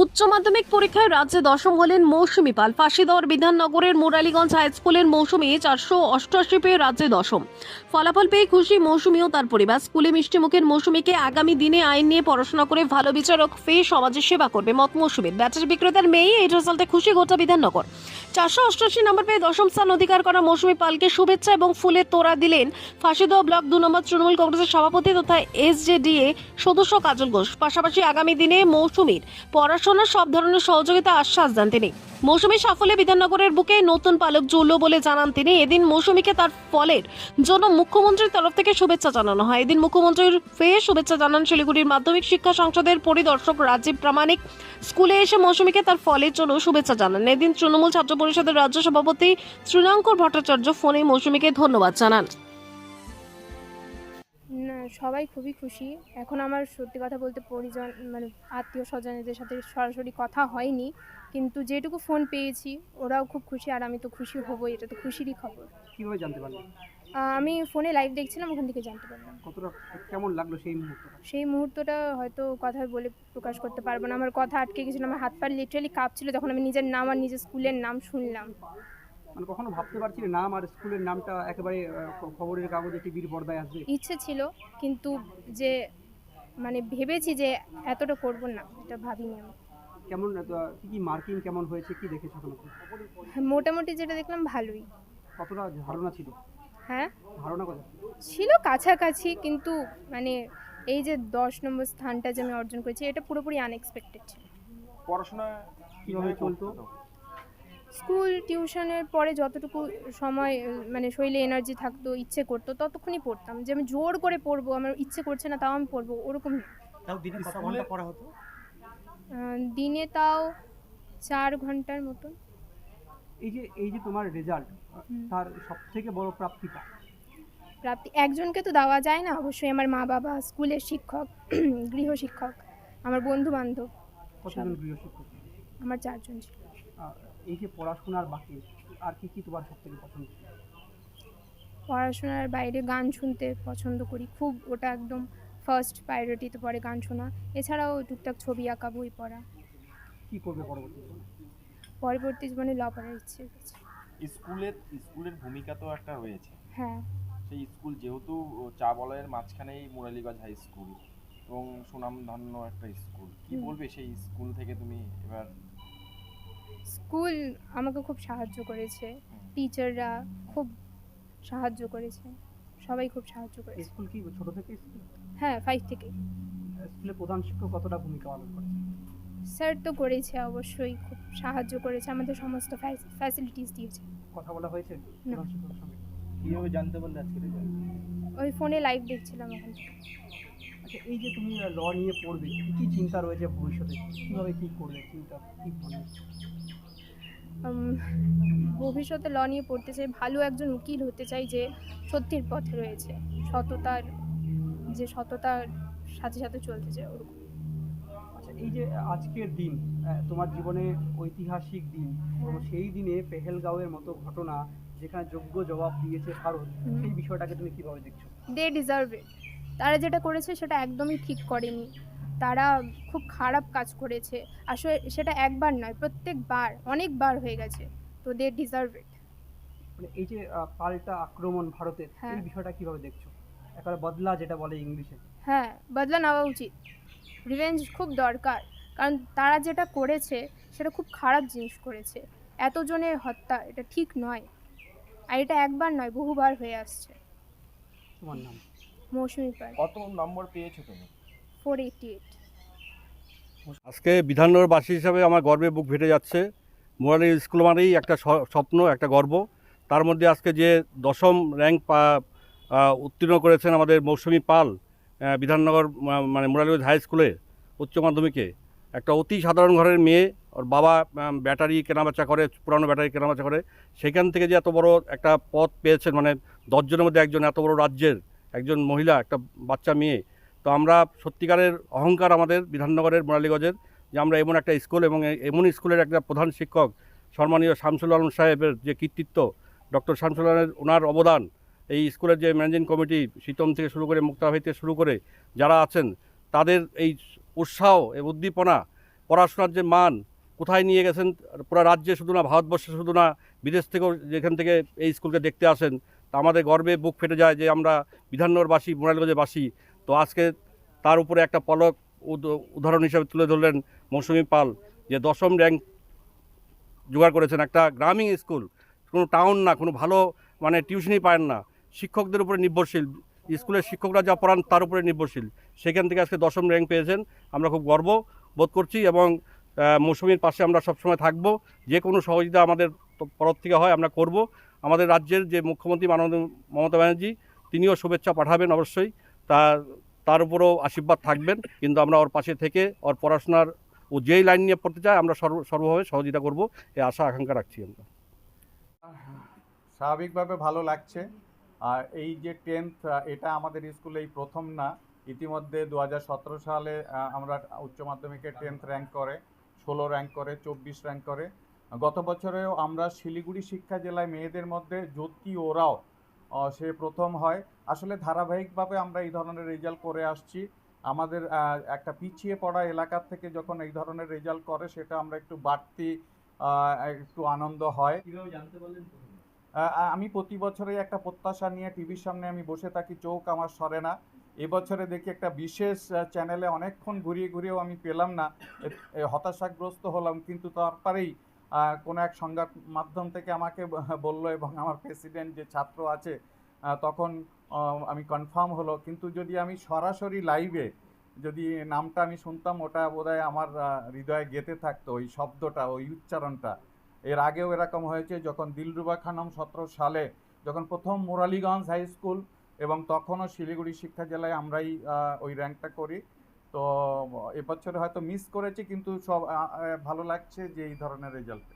উচ্চ মাধ্যমিক পরীক্ষায় রাজ্যে দশম হলেন মৌসুমী পাল। ফাঁসিদর বিধাননগরের মুরালীগঞ্জ হাই স্কুলের মৌসুমী চারশো অষ্টআশি পেয়ে রাজ্যে দশম। ফলাফল পেয়ে খুশি মৌসুমী ও তার পরিবার। স্কুলে মিষ্টিমুখের মৌসুমীকে আগামী দিনে আইন নিয়ে পড়াশোনা করে ভালো বিচারক পেয়ে সমাজের সেবা করবে মত মৌসুমীর। ব্যাটারি বিক্রেতার মেয়ে এই রেজাল্টে খুশি গোটা বিধাননগর। চারশো অষ্টআশি নম্বর পেয়ে দশম স্থান অধিকার করা মৌসুমী পালকে শুভেচ্ছা এবং ফুলের তোড়া দিলেন ফাঁসিদহ ব্লক দু নম্বর তৃণমূল কংগ্রেসের সভাপতি তথা এসজেডিএ সদস্য কাজল ঘোষ। পাশাপাশি আগামী দিনে মৌসুমীর পড়াশোনার সব ধরনের সহযোগিতা আশ্বাস দেন তিনি। মৌসুমীর সাফল্যে বিধাননগরের বুকে নতুন পালক জুড়ল বলে জানান তিনি। এদিন মৌসুমীকে তার ফলের জন্য মুখ্যমন্ত্রীর তরফ থেকে শুভেচ্ছা জানানো হয়। এদিন মুখ্যমন্ত্রীর ফের শুভেচ্ছা জানান শিলিগুড়ির মাধ্যমিক শিক্ষা সংসদের পরিদর্শক রাজীব প্রামাণিক। স্কুলে এসে মৌসুমীকে তার ফলের জন্য শুভেচ্ছা জানান। এদিন তৃণমূল ছাত্র পরিষদের রাজ্য সভাপতি শ্রীলঙ্কর ভট্টাচার্য ফোনে মৌসুমীকে ধন্যবাদ জানান। সবাই খুবই খুশি। এখন আমার সত্যি কথা বলতে পরিজন মানে আত্মীয় স্বজনদের সাথে সরাসরি কথা হয়নি। কিন্তু যেটুকু ফোন পেয়েছি ওরাও খুব খুশি আর আমি তো খুশি হবই এটা তো খুশিরই খবর। কীভাবে জানতে পারলেন আহ, আমি ফোনে লাইভ দেখছিলাম ওখান থেকে জানতে পারলাম। কতটা কেমন লাগল সেই মুহূর্তটা? সেই মুহূর্তটা হয়তো কথায় বলে প্রকাশ করতে পারব না। আমার কথা আটকে গেছিল আমার হাত পা লিটারালি কাঁপছিল তখন আমি নিজের নাম আর নিজের স্কুলের নাম শুনলাম। মানে কখনো ভাবতে পারছিলে নাম আর স্কুলের নামটা একেবারে খবরের কাগজে টিভির পর্দায় আসবে? ইচ্ছে ছিল কিন্তু যে মানে ভেবেছি যে এতটা করব না এটা ভাবিনি আমি। কেমন কি কি মার্কিং কেমন হয়েছে কি দেখেছ মোটামুটি যেটা দেখলাম ভালোই। কতটা ধারণা ছিল? হ্যাঁ? ধারণা কত? ছিল কাছাকাছি কিন্তু মানে এই যে দশ নম্বর স্থানটা যে আমি অর্জন করেছি এটা পুরোপুরি আনএক্সপেক্টেড ছিল। পড়াশোনা কীভাবে চলতো? স্কুল টিউশনের পরে যতটুকু সময় মানে শরীরে এনার্জি থাকতো ইচ্ছে করতো ততক্ষণই পড়তাম। যে আমি জোর করে পড়ব আমার ইচ্ছে করছে না তাও আমি পড়ব ওরকম না। দিনে পড়া হতো? দিনে তাও চার ঘণ্টার মতন এই যে এই যে তোমার রেজাল্ট তার সব থেকে বড় প্রাপ্তিটা? প্রাপ্তি একজনকে তো দেওয়া যায় না অবশ্যই আমার মা বাবা স্কুলের শিক্ষক গৃহশিক্ষক আমার বন্ধু বান্ধব আমার চারজন ছিল। এই যে পড়াশোনার বাকি আর কি কি তোমার সব থেকে পছন্দ? পড়াশোনার বাইরে গান শুনতে পছন্দ করি। খুব ওটা একদম ফার্স্ট প্রায়োরিটিতে পড়ে গান শোনা। এছাড়াও টুকটাক ছবি আঁকা বই পড়া। কি করবে পরবর্তীতে পরবর্তী জীবনে ল পড়ার ইচ্ছে স্কুলের স্কুলের ভূমিকা তো একটা রয়েছে। হ্যাঁ। সেই স্কুল যেহেতু চা বলয়ের মাঝখানেই মুরালিগঞ্জ হাই স্কুল এবং সুনামধন্য একটা স্কুল। কি বলবে সেই স্কুল থেকে তুমি এবার? স্কুল আমাকে খুব সাহায্য করেছে। টিচাররা খুব সাহায্য করেছে। সবাই খুব সাহায্য করেছে। স্কুল কি ছোট থেকে হ্যাঁ ফাইভ থেকে স্কুলে প্রধান শিক্ষক কতটা ভূমিকা পালন করে স্যার তো করেছে অবশ্যই খুব সাহায্য করেছে আমাদের সমস্ত ফ্যাসিলিটিস দিয়েছে। কথা বলা হয়েছে প্রধান শিক্ষকের সঙ্গে? কীভাবে জানতে পারলে আজকে ওই ফোনে লাইভ দেখছিলাম ওখান থেকে। আচ্ছা এই যে তুমি ল নিয়ে পড়বে কি চিন্তা রয়েছে ভবিষ্যতে? কীভাবে কী করবে চিন্তা কি উম, ভবিষ্যতে ল নিয়ে পড়তে চাই ভালো একজন উকিল হতে চাই যে সত্যির পথে রয়েছে সততার যে সততার সাথে সাথে চলতে চায় ওরকম। আচ্ছা এই যে আজকের দিন তোমার জীবনে ঐতিহাসিক দিন এবং সেই দিনে পেহেলগাঁওয়ের মতো ঘটনা যেখানে যোগ্য জবাব দিয়েছে ভারত। সেই বিষয়টাকে তুমি কীভাবে দেখছ? দে ডিজার্ভ ইট তারা যেটা করেছে সেটা একদমই ঠিক করেনি। তারা খুব খারাপ কাজ করেছে। আসলে সেটা একবার নয় প্রত্যেকবার অনেকবার হয়ে গেছে। তো দে ডিজার্ভ ইট মানে এই যে পাল্টা আক্রমণ ভারতের হ্যাঁ। এই বিষয়টা কীভাবে দেখছ? একেবারে বদলা যেটা বলে ইংলিশে। হ্যাঁ বদলা নেওয়া উচিত। রিভেঞ্জ খুব দরকার। কারণ তারা যেটা করেছে সেটা খুব খারাপ জিনিস করেছে। এতজনের হত্যা এটা ঠিক নয়। আর এটা একবার নয় বহুবার হয়ে আসছে। তোমার নাম? মৌসুমি পাল কত নম্বর পেয়েছ তুমি? Four eighty eight. আজকে বিধাননগরবাসী হিসাবে আমার গর্বে বুক ফেটে যাচ্ছে। মোরালি স্কুল মানেই একটা স্বপ্ন একটা গর্ব। তার মধ্যে আজকে যে দশম র্যাঙ্ক পা উত্তীর্ণ করেছেন আমাদের মৌসুমি পাল বিধাননগর মানে মুরালিগঞ্জ হাই স্কুলে উচ্চ মাধ্যমিকে। একটা অতি সাধারণ ঘরের মেয়ে ওর বাবা ব্যাটারি কেনাবেচা করে পুরানো ব্যাটারি কেনাবেচা করে। সেখান থেকে যে এত বড় একটা পথ পেয়েছেন মানে দশজনের মধ্যে একজন এত বড় রাজ্যের একজন মহিলা, একটা বাচ্চা মেয়ে। তো আমরা সত্যিকারের অহংকার আমাদের বিধাননগরের মোরালীগঞ্জের যে আমরা এমন একটা স্কুল এবং এমন স্কুলের একটা প্রধান শিক্ষক সম্মানীয় শামসুল আলম সাহেবের যে কৃতিত্ব, ডক্টর শামসুল আলমের ওনার অবদান, এই স্কুলের যে ম্যানেজিং কমিটি শীতম থেকে শুরু করে মুক্তাভাই থেকে শুরু করে যারা আছেন, তাদের এই উৎসাহ এবং উদ্দীপনা, পড়াশোনার যে মান, কোথায় নিয়ে গেছেন, পুরো রাজ্যে শুধু না, ভারতবর্ষে শুধু না, বিদেশ থেকেও যেখান থেকে এই স্কুলকে দেখতে আসেন তা আমাদের গর্বে বুক ফেটে যায় যে আমরা বিধাননগরবাসী মোরালগঞ্জে বাসী তো আজকে তার উপরে একটা পলক উদ- উদাহরণ হিসেবে তুলে ধরলেন মৌসুমী পাল, যে দশম র্যাঙ্ক জোগাড় করেছেন একটা গ্রামীণ স্কুল। কোনো টাউন না, কোনো ভালো মানে টিউশনই পায় না। শিক্ষকদের উপরে নির্ভরশীল, স্কুলের শিক্ষকরা যা পড়ান তার উপরে নির্ভরশীল। সেখান থেকে আজকে দশম র্যাঙ্ক পেয়েছেন। আমরা খুব গর্ব বোধ করছি এবং মৌসুমীর পাশে আমরা সবসময় থাকব। যে কোনো সহযোগিতা আমাদের তরফ থেকে হয়, আমরা করব। আমাদের রাজ্যের যে মুখ্যমন্ত্রী মাননীয় মমতা ব্যানার্জি, তিনিও শুভেচ্ছা পাঠাবেন অবশ্যই। তার তার উপরও আশীর্বাদ থাকবেন। কিন্তু আমরা ওর পাশে থেকে ওর পড়াশোনার ও যেই লাইন নিয়ে পড়তে চায়, আমরা সর্ব, সর্বভাবে সহযোগিতা করব। এই আশা, আকাঙ্ক্ষা রাখছি আমরা। স্বাভাবিকভাবে ভালো লাগছে। আর এই যে টেন্থ এটা আমাদের স্কুলে এই প্রথম না। ইতিমধ্যে দু হাজার সতেরো সালে আমরা উচ্চ মাধ্যমিকে টেন্থ র্যাঙ্ক করে, ষোলো র্যাঙ্ক করে, চব্বিশ র্যাঙ্ক করে। গত বছরেও আমরা শিলিগুড়ি শিক্ষা জেলায় মেয়েদের মধ্যে জ্যোতি ওরাও সে প্রথম হয়। আসলে ধারাবাহিকভাবে আমরা এই ধরনের রেজাল্ট করে আসছি। আমাদের একটা পিছিয়ে পড়া এলাকার থেকে যখন এই ধরনের রেজাল্ট করে সেটা আমরা একটু বাড়তি একটু আনন্দ হয়। আমি প্রতি বছরই একটা প্রত্যাশা নিয়ে টিভির সামনে আমি বসে থাকি চোখ আমার সরে না। এবছরে দেখি একটা বিশেষ চ্যানেলে অনেকক্ষণ ঘুরিয়ে ঘুরিয়েও আমি পেলাম না। হতাশাগ্রস্ত হলাম কিন্তু তারপরেই কোনো এক সংবাদ মাধ্যম থেকে আমাকে বলল এবং আমার প্রেসিডেন্ট যে ছাত্র আছে তখন আমি কনফার্ম হলো। কিন্তু যদি আমি সরাসরি লাইভে যদি নামটা আমি শুনতাম, ওটা বোধহয় আমার হৃদয়ে গেঁথে থাকতো ওই শব্দটা, ওই উচ্চারণটা। এর আগেও এরকম হয়েছে, যখন দিলরুবা খানম সতেরো সালে যখন প্রথম মুরালিগঞ্জ হাই স্কুল এবং তখনও শিলিগুড়ি শিক্ষা জেলায় আমরাই ওই র্যাঙ্কটা করি। তো এবছরে হয়তো মিস করেছি কিন্তু সব ভালো লাগছে যে এই ধরনের রেজাল্ট